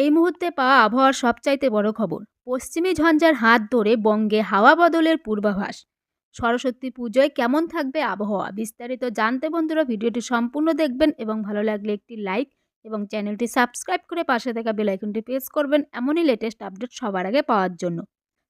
এই মুহূর্তে পাওয়া আবহাওয়ার সবচাইতে বড় খবর। পশ্চিমী ঝঞ্ঝার হাত ধরে বঙ্গে হাওয়া বদলের পূর্বাভাস। সরস্বতী পুজোয় কেমন থাকবে আবহাওয়া? বিস্তারিত জানতে বন্ধুরা ভিডিওটি সম্পূর্ণ দেখবেন এবং ভালো লাগলে একটি লাইক এবং চ্যানেলটি সাবস্ক্রাইব করে পাশে থাকা বেলাইকনটি প্রেস করবেন এমনই লেটেস্ট আপডেট সবার আগে পাওয়ার জন্য।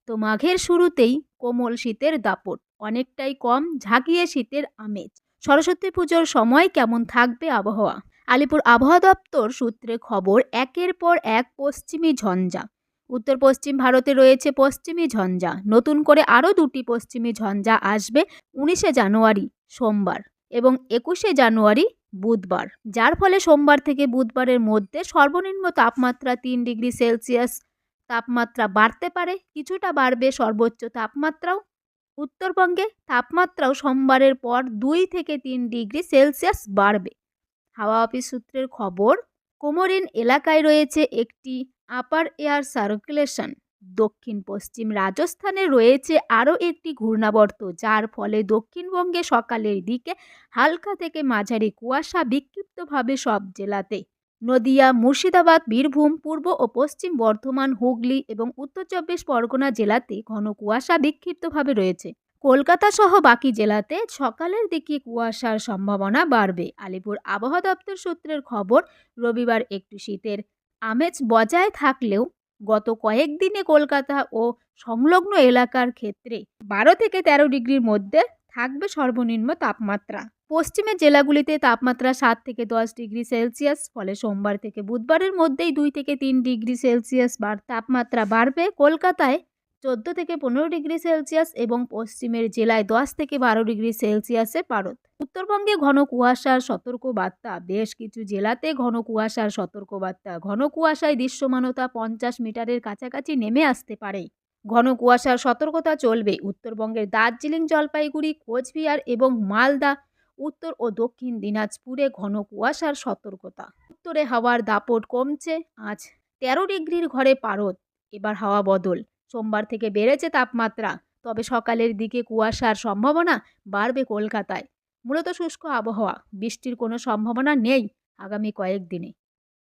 তো মাঘের শুরুতেই কোমল শীতের দাপট, অনেকটাই কম, ঝাঁকিয়ে শীতের আমেজ। সরস্বতী পুজোর সময় কেমন থাকবে আবহাওয়া? আলিপুর আবহাওয়া দপ্তর সূত্রে খবর, একের পর এক পশ্চিমী ঝঞ্ঝা। উত্তর পশ্চিম ভারতে রয়েছে পশ্চিমী ঝঞ্ঝা। নতুন করে আরও দুটি পশ্চিমী ঝঞ্ঝা আসবে উনিশে জানুয়ারি, সোমবার এবং একুশে জানুয়ারি, বুধবার। যার ফলে সোমবার থেকে বুধবারের মধ্যে সর্বনিম্ন তাপমাত্রা তিন ডিগ্রি সেলসিয়াস। তাপমাত্রা বাড়তে পারে, কিছুটা বাড়বে সর্বোচ্চ তাপমাত্রাও। উত্তরবঙ্গে তাপমাত্রাও সোমবারের পর দুই থেকে তিন ডিগ্রি সেলসিয়াস বাড়বে। হাওয়া অফিস সূত্রের খবর, কোমরিন এলাকায় রয়েছে একটি আপার এয়ার সার্কুলেশন। দক্ষিণ পশ্চিম রাজস্থানে রয়েছে আরও একটি ঘূর্ণাবর্ত, যার ফলে দক্ষিণবঙ্গে সকালের দিকে হালকা থেকে মাঝারি কুয়াশা বিক্ষিপ্তভাবে সব জেলাতে। নদিয়া, মুর্শিদাবাদ, বীরভূম, পূর্ব ও পশ্চিম বর্ধমান, হুগলি এবং উত্তর চব্বিশ পরগনা জেলাতে ঘন কুয়াশা বিক্ষিপ্তভাবে রয়েছে। কলকাতা সহ বাকি জেলাতে সকালের দিকে কুয়াশার সম্ভাবনা বাড়বে। আলিপুর আবহাওয়া দপ্তর সূত্রের খবর, রবিবার একটু শীতের আমেজ বজায় থাকলেও গত কয়েকদিনে কলকাতা ও সংলগ্ন এলাকার ক্ষেত্রে বারো থেকে তেরো ডিগ্রির মধ্যে থাকবে সর্বনিম্ন তাপমাত্রা। পশ্চিমের জেলাগুলিতে তাপমাত্রা সাত থেকে দশ ডিগ্রি সেলসিয়াস, ফলে সোমবার থেকে বুধবারের মধ্যেই দুই থেকে তিন ডিগ্রি সেলসিয়াস বার, তাপমাত্রা বাড়বে। কলকাতায় চোদ্দ থেকে পনেরো ডিগ্রি সেলসিয়াস এবং পশ্চিমের জেলায় দশ থেকে বারো ডিগ্রি সেলসিয়াসে পারত উত্তরবঙ্গে ঘন কুয়াশার সতর্কবার্তা, বেশ কিছু জেলাতে ঘন কুয়াশার সতর্কবার্তা। ঘন কুয়াশায় দৃশ্যমানতা পঞ্চাশ মিটারের কাছাকাছি নেমে আসতে পারে। ঘন কুয়াশার সতর্কতা চলবে উত্তরবঙ্গের দার্জিলিং জলপাইগুড়ি, কোচবিহার এবং মালদা। উত্তর ও দক্ষিণ দিনাজপুরে ঘন কুয়াশার সতর্কতা। উত্তরে হাওয়ার দাপট কমছে। আজ তেরো ডিগ্রির ঘরে পারদ। এবার হাওয়া বদল। সোমবার থেকে বেড়েছে তাপমাত্রা। তবে সকালের দিকে কুয়াশার সম্ভাবনা বাড়বে কলকাতায়। মূলত শুষ্ক আবহাওয়া, বৃষ্টির কোনো সম্ভাবনা নেই আগামী কয়েকদিনে।